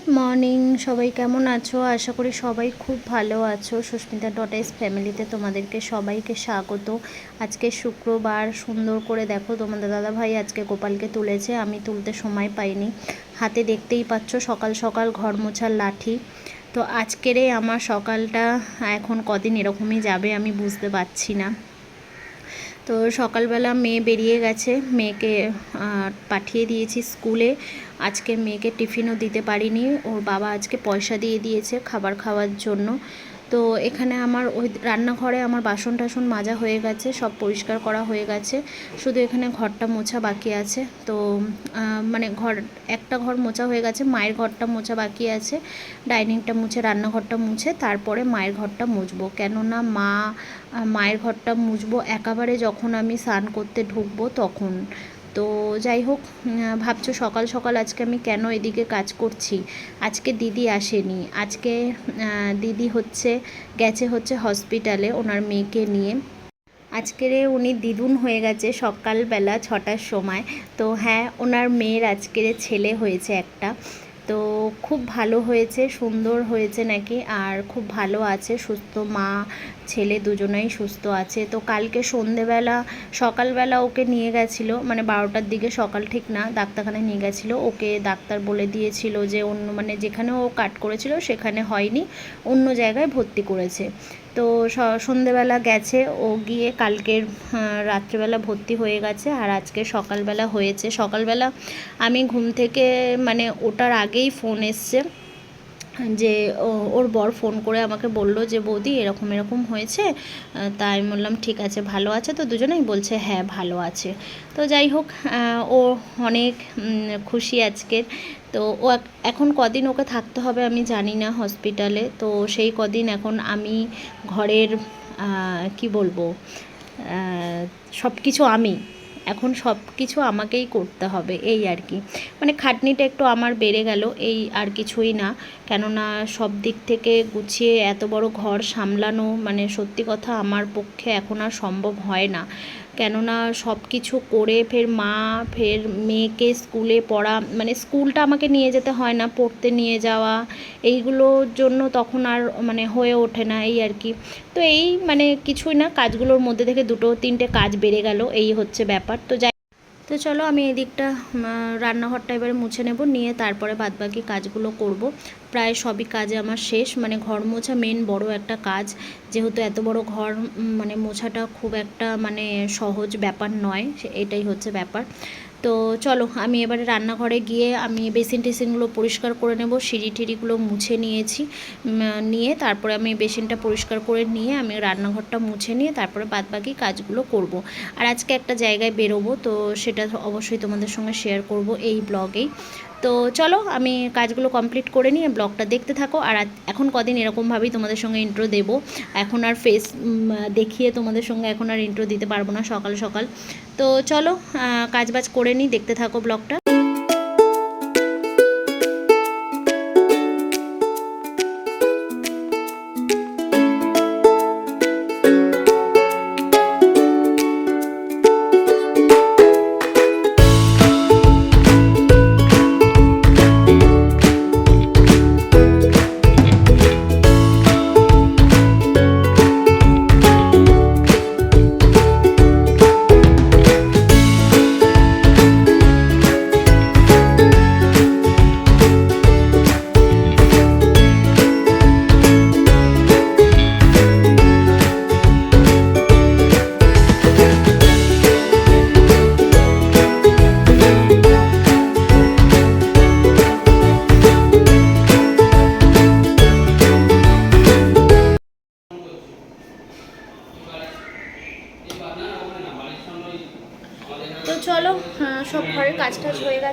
Good morning. সবাই কেমন আছো? আশা করি সবাই খুব ভালো আছো। সুস্মিতা ডটাইস ফ্যামিলিতে তোমাদেরকে সবাইকে স্বাগত। আজকে শুক্রবার, সুন্দর করে দেখো তোমাদের দাদা ভাই আজকে গোপালকে তুলেছে। আমি তুলতে সময় পাইনি। হাতে দেখতেই পাচ্ছ সকাল সকাল ঘর মোছার লাঠি। তো আজকেরে আমার সকালটা এখন কদিন এরকমই যাবে আমি বুঝতে পারছি না। তো সকালবেলা মেয়ে বেরিয়ে গেছে। মেয়েকে পাঠিয়ে দিয়েছি স্কুলে। আজকে মেয়েকে টিফিনও দিতে পারিনি। ওর বাবা আজকে পয়সা দিয়ে দিয়েছে খাবার খাওয়ার জন্য। তো এখানে আমার ওই রান্নাঘরে আমার বাসন টাসন মাজা হয়ে গেছে, সব পরিষ্কার করা হয়ে গেছে। শুধু এখানে ঘরটা মোছা বাকি আছে। তো মানে ঘর, একটা ঘর মোছা হয়ে গেছে, মায়ের ঘরটা মোছা বাকি আছে। ডাইনিংটা মুছে, রান্নাঘরটা মুছে, তারপরে মায়ের ঘরটা মুছবো। কেননা মা মায়ের ঘরটা মুছবো একেবারে যখন আমি স্নান করতে ঢুকবো তখন। তো যাই হোক ভাবছ সকাল সকাল আজকে আমি কেন এদিকে কাজ করছি? আজকে দিদি আসেনি। আজকে দিদি হচ্ছে, গেছে হচ্ছে হসপিটালে ওনার মেয়েকে নিয়ে। আজকের উনি দিদুন হয়ে গেছে সকালবেলা ছটার সময়। তো হ্যাঁ ওনার মেয়ের আজকের ছেলে হয়েছে একটা। তো খুব ভালো হয়েছে, সুন্দর হয়েছে নাকি? আর খুব ভালো আছে, সুস্থ মা, ছেলে দুজনেই সুস্থ আছে। তো কালকে সন্ধেবেলা, সকালবেলা ওকে নিয়ে গেছিল মানে বারোটার দিকে, সকাল ঠিক না, ডাক্তারখানায় নিয়ে গেছিল। ওকে ডাক্তার বলে দিয়েছিল যে অন্য মানে যেখানে ও কাট করেছিল, সেখানে হয়নি, অন্য জায়গায় ভর্তি করেছে। তো সন্ধেবেলা গেছে ও গিয়ে কালকের আহ, রাত্রেবেলা ভর্তি হয়ে গেছে আর আজকে সকালবেলা হয়েছে। সকালবেলা আমি ঘুম থেকে মানে ওটার আগেই ফোন এসছে। যে ওর বর ফোন করে আমাকে বলল যে, বৌদি, এরকম এরকম হয়েছে। তাই আমি বললাম, ঠিক আছে, ভালো আছে তো? দুজনেই বলছে হ্যাঁ ভালো আছে। তো যাই হোক ও অনেক খুশি আজকের তো ও এখন কদিন ওকে থাকতে হবে আমি জানি না হসপিটালে তো সেই কদিন এখন আমি ঘরের কি বলব সব কিছু আমি। এখন সব কিছু আমাকেই করতে হবে, এই আর কি। মানে খাটনিটা একটু আমার বেড়ে গেল, এই আর কিছুই না। কেননা সব দিক থেকে গুছিয়ে এত বড় ঘর সামলানো মানে সত্যি কথা আমার পক্ষে এখন আর সম্ভব হয় না। কেননা সব কিছু করে ফের মা, ফের মেয়েকে স্কুলে পড়া মানে স্কুলটা আমাকে নিয়ে যেতে হয় না, পড়তে নিয়ে যাওয়া এইগুলোর জন্য তখন আর মানে হয়ে ওঠে না এই আর কি। তো এই মানে কিছুই না, কাজগুলোর মধ্যে থেকে দুটো তিনটে কাজ বেড়ে গেল, এই হচ্ছে ব্যাপার। তো যাই তো চলো আমি এদিকটা রান্নাঘরটা এবারে মুছে নেব, নিয়ে তারপরে বাদবাকি কাজগুলো করব। প্রায় সবই কাজে আমার শেষ মানে ঘর মোছা মেন বড় একটা কাজ। যেহেতু এত বড় ঘর মানে মোছাটা খুব একটা মানে সহজ ব্যাপার নয় এটাই হচ্ছে ব্যাপার। তো চলো, আমি এবারে রান্নাঘরে গিয়ে আমি বেসিন টেসিনগুলো পরিষ্কার করে নেব, সিঁড়ি টিড়িগুলো মুছে নিয়েছি নিয়ে তারপরে আমি বেসিনটা পরিষ্কার করে নিয়ে আমি রান্নাঘরটা মুছে নিয়ে তারপরে বাদবাকি কাজগুলো করব। আর আজকে একটা জায়গায় বেরোবো, তো সেটা অবশ্যই তোমাদের সঙ্গে শেয়ার করব এই ব্লগেই তো চলো, আমি কাজগুলো কমপ্লিট করে নিয়ে ব্লগটা দেখতে থাকো। আর এখন কদিন এরকমভাবেই তোমাদের সঙ্গে ইন্ট্রো দেব। এখন আর ফেস দেখিয়ে তোমাদের সঙ্গে এখন আর ইন্ট্রো দিতে পারব না সকাল সকাল। তো চলো কাজ কাজবাজ করে নিই, দেখতে থাকো ব্লগটা।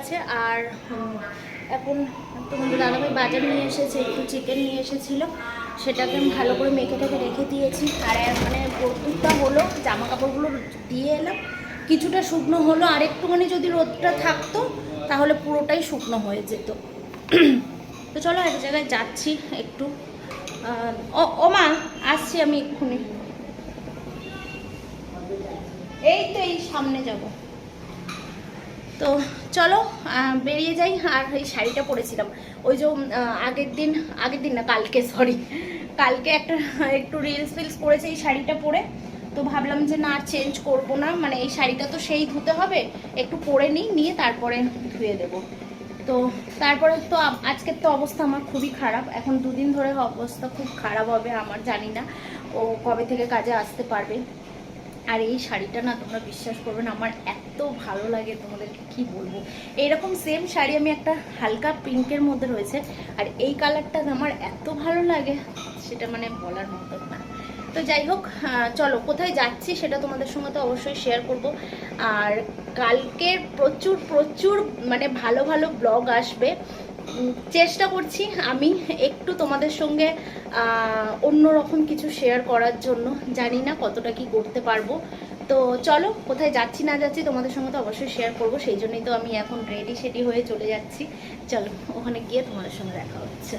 গেছে আর এখন তোমাদের দাদাভাই বাজার নিয়ে এসেছে, একটু চিকেন নিয়ে এসেছিল, সেটাকে আমি ভালো করে মেখে থেকে রেখে দিয়েছি। আর মানে রোদ্দুরটা হলো জামা কাপড়গুলো দিয়ে এলাম কিছুটা শুকনো হলো, আর একটুখানি যদি রোদটা থাকতো, তাহলে পুরোটাই শুকনো হয়ে যেত। তো চলো এক জায়গায় যাচ্ছি একটু। ও মা, আসছি আমি এক্ষুনি। এই তো এই সামনে যাব। তো চলো বেরিয়ে যাই। আর এই শাড়িটা পরেছিলাম। ওই যে আগের দিন আগের দিন না, কালকে সরি কালকে একটা, একটু রিলস ফিলস করেছে এই শাড়িটা পরে। তো ভাবলাম যে না চেঞ্জ করব না। মানে এই শাড়িটা তো সেই ধুতে হবে। একটু পরে নিই, নিয়ে তারপরে ধুয়ে দেব। তো তারপরে তো আজকের তো অবস্থা আমার খুবই খারাপ। এখন দুদিন ধরে অবস্থা খুব খারাপ হবে, আমার জানি না। ও কবে থেকে কাজে আসতে পারবে। আর এই শাড়িটা না তোমরা বিশ্বাস করবে না, আমার এত ভালো লাগে তোমাদেরকে কি বলব। এইরকম সেম শাড়ি আমি একটা হালকা পিঙ্কের মধ্যে রয়েছে, আর এই কালারটা আমার এত ভালো লাগে, সেটা মানে বলার মতো না। তো যাই হোক চলো কোথায় যাচ্ছি সেটা তোমাদের সঙ্গে তো অবশ্যই শেয়ার করব। আর কালকে প্রচুর প্রচুর মানে ভালো ভালো ব্লগ আসবে। চেষ্টা করছি আমি একটু তোমাদের সঙ্গে অন্য রকম কিছু শেয়ার করার জন্য। জানি না কতটা কি করতে পারব। তো চলো, কোথায় যাচ্ছি না যাচ্ছি তোমাদের সঙ্গে তো অবশ্যই শেয়ার করব। সেই জন্যই তো আমি এখন রেডি সেডি হয়ে চলে যাচ্ছি। চলো, ওখানে গিয়ে তোমাদের সঙ্গে দেখা হচ্ছে।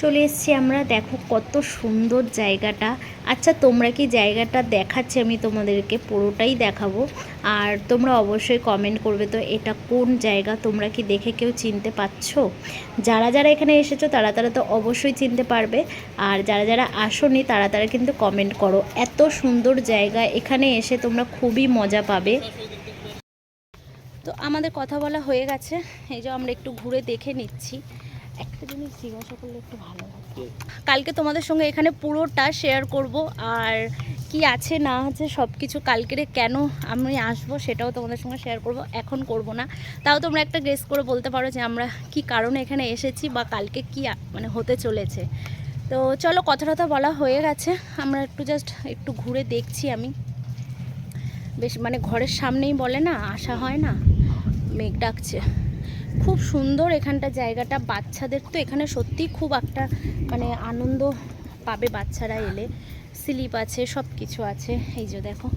চলে এসেছি আমরা। দেখো কত সুন্দর জায়গাটা। আচ্ছা তোমরা কি জায়গাটা দেখাচ্ছে? আমি তোমাদেরকে পুরোটাই দেখাবো। আর তোমরা অবশ্যই কমেন্ট করবে তো এটা কোন জায়গা? তোমরা কি দেখে কেউ চিনতে পারছ? যারা যারা এখানে এসেছ, তারা তারা তো অবশ্যই চিনতে পারবে। আর যারা যারা আসোনি, তারা তারা কিন্তু কমেন্ট করো। এত সুন্দর জায়গা। এখানে এসে তোমরা খুবই মজা পাবে। তো আমাদের কথা বলা হয়ে গেছে। এই যে আমরা একটু ঘুরে দেখে নিচ্ছি। একটা জিনিস জিজ্ঞাসা করলে একটু ভালো কালকে তোমাদের সঙ্গে এখানে পুরোটা শেয়ার করব আর কি আছে না আছে সব কিছু কালকেরে কেন আমি আসব সেটাও তোমাদের সঙ্গে শেয়ার করব এখন করব না। তাও তোমরা একটা গেস করে বলতে পারো যে আমরা কি কারণে এখানে এসেছি বা কালকে কি মানে হতে চলেছে। তো চলো কথা টথা বলা হয়ে গেছে আমরা একটু জাস্ট একটু ঘুরে দেখছি আমি। বেশ মানে ঘরের সামনেই বলে না আসা হয় না। মেঘ ডাকছে। খুব সুন্দর এখানটা জায়গাটা। বাচ্চাদের তো এখানে সত্যি খুব একটা মানে আনন্দ পাবে বাচ্চারা এলে। স্লিপ আছে সব কিছু আছে। এই যে দেখো,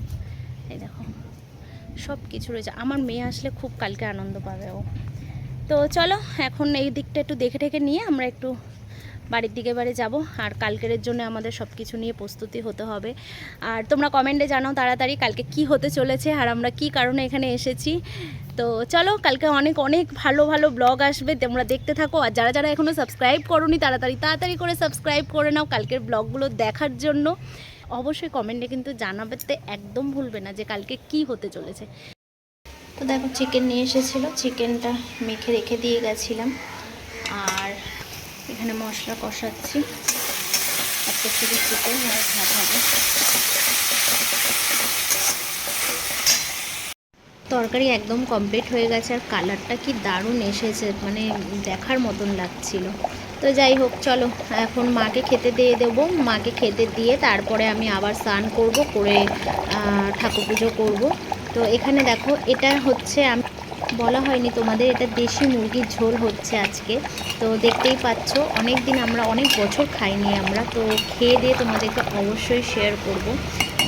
এই দেখো সব কিছু রয়েছে। আমার মেয়ে আসলে খুব কালকে আনন্দ পাবে ও। তো চলো, এখন এই দিকটা একটু দেখে টেখে নিয়ে আমরা একটু বাড়ির দিকে বাড়ি যাব, আর কালকের জন্য আমাদের সব কিছু নিয়ে প্রস্তুতি হতে হবে। আর তোমরা কমেন্টে জানাও তাড়াতাড়ি কালকে কি হতে চলেছে, আর আমরা কি কারণে এখানে এসেছি। তো চলো, কালকে অনেক অনেক ভালো ভালো ব্লগ আসবে, তোমরা দেখতে থাকো। আর যারা যারা এখনও সাবস্ক্রাইব করোনি, তাড়াতাড়ি তাড়াতাড়ি করে সাবস্ক্রাইব করে নাও কালকের ব্লগগুলো দেখার জন্য। অবশ্যই কমেন্টে কিন্তু জানাবে একদম ভুলবে না যে কালকে কি হতে চলেছে। তো দেখো চিকেন নিয়ে এসেছিল চিকেনটা মেখে রেখে দিয়ে গেছিলাম। আর এখানে মশলা কষাচ্ছি। শুধু চিকেন আর ভাত হবে। তরকারি একদম কমপ্লিট হয়ে গেছে আর কালারটা কি দারুণ এসেছে মানে দেখার মতন লাগছিল। তো যাই হোক, চলো, এখন মাকে খেতে দিয়ে দেবো। মাকে খেতে দিয়ে তারপরে আমি আবার স্নান করব, করে ঠাকুর পুজো করব। তো এখানে দেখো, এটা হচ্ছে আমি বলা হয়নি তোমাদের, এটা দেশি মুরগির ঝোল হচ্ছে আজকে। তো দেখতেই পাচ্ছ অনেক দিন আমরা, অনেক বছর খাইনি আমরা, তো খেয়ে দিয়ে তোমাদেরকে অবশ্যই শেয়ার করব।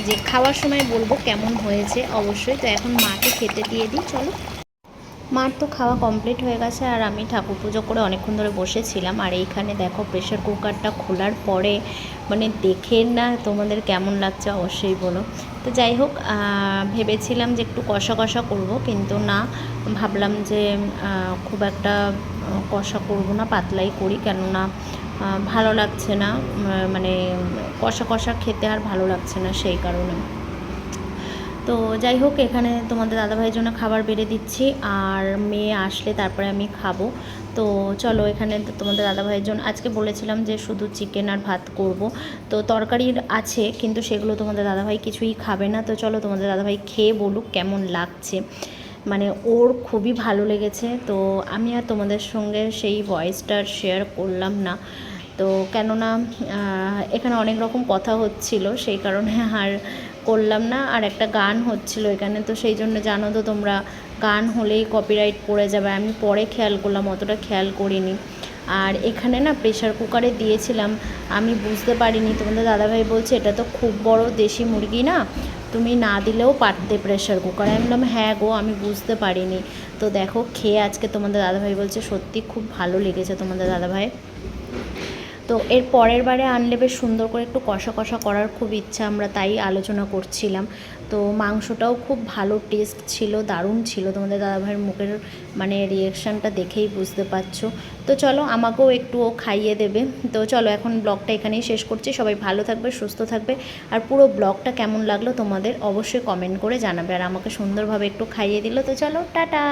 যে খাওয়ার সময় বলব কেমন হয়েছে অবশ্যই, তো এখন মাকে খেতে দিয়ে দিই, চলো। মার তো খাওয়া কমপ্লিট হয়ে গেছে আর আমি ঠাকুর পুজো করে অনেকক্ষণ ধরে বসেছিলাম। আর এইখানে দেখো প্রেশার কুকারটা খোলার পরে মানে দেখে না তোমাদের কেমন লাগছে অবশ্যই বলো। তো যাই হোক ভেবেছিলাম যে একটু কষা কষা করব কিন্তু না, ভাবলাম যে খুব একটা কষা করব না, পাতলাই করি কেননা ভালো লাগছে না মানে কষা কষা খেতে আর ভালো লাগছে না সেই কারণে। তো যাই হোক, এখানে তোমাদের দাদাভাইয়ের জন্য খাবার বেড়ে দিচ্ছি, আর মেয়ে আসলে তারপরে আমি খাব। তো চলো, এখানে তোমাদের দাদাভাইয়ের জন্য আজকে বলেছিলাম যে শুধু চিকেন আর ভাত করব। তো তরকারির আছে, কিন্তু সেগুলো তোমাদের দাদাভাই কিছুই খাবে না। তো চলো, তোমাদের দাদাভাই খেয়ে বলুক কেমন লাগছে। মানে ওর খুবই ভালো লেগেছে। তো আমি আর তোমাদের সঙ্গে সেই ভয়েসটা শেয়ার করলাম না। তো কেননা এখানে অনেক রকম কথা হচ্ছিল, সেই কারণে আর করলাম না, আর একটা গান হচ্ছিল এখানে। তো সেই জন্য জানো তো তোমরা, গান হলেই কপিরাইট পড়ে যাবে। আমি পরে খেয়াল করলাম, অতটা খেয়াল করিনি। আর এখানে না প্রেশার কুকারে দিয়েছিলাম। আমি বুঝতে পারিনি, তোমাদের দাদাভাই বলছে, এটা তো খুব বড় দেশি মুরগি না। তুমি না দিলেও পারতে প্রেশার কুকার আমি বললাম হ্যাঁ গো, আমি বুঝতে পারিনি। তো দেখো, খেয়ে আজকে তোমাদের দাদাভাই বলছে, সত্যি খুব ভালো লেগেছে তোমাদের দাদাভাই। তো এর পরের বারে আনলে বেশ সুন্দর করে একটু কষা কষা করার খুব ইচ্ছা, আমরা তাই আলোচনা করছিলাম। তো মাংসটাও খুব ভালো টেস্ট ছিল, দারুণ ছিল। তোমাদের দাদাভাইয়ের মুখের মানে রিয়াকশানটা দেখেই বুঝতে পারছ। তো চলো আমাকেও একটু ও খাইয়ে দেবে। তো চলো এখন ব্লগটা এখানেই শেষ করছি। সবাই ভালো থাকবে, সুস্থ থাকবে। আর পুরো ব্লগটা কেমন লাগল তোমাদের অবশ্যই কমেন্ট করে জানাবে। আর আমাকে সুন্দরভাবে একটু খাইয়ে দিল। তো চলো, টাটা!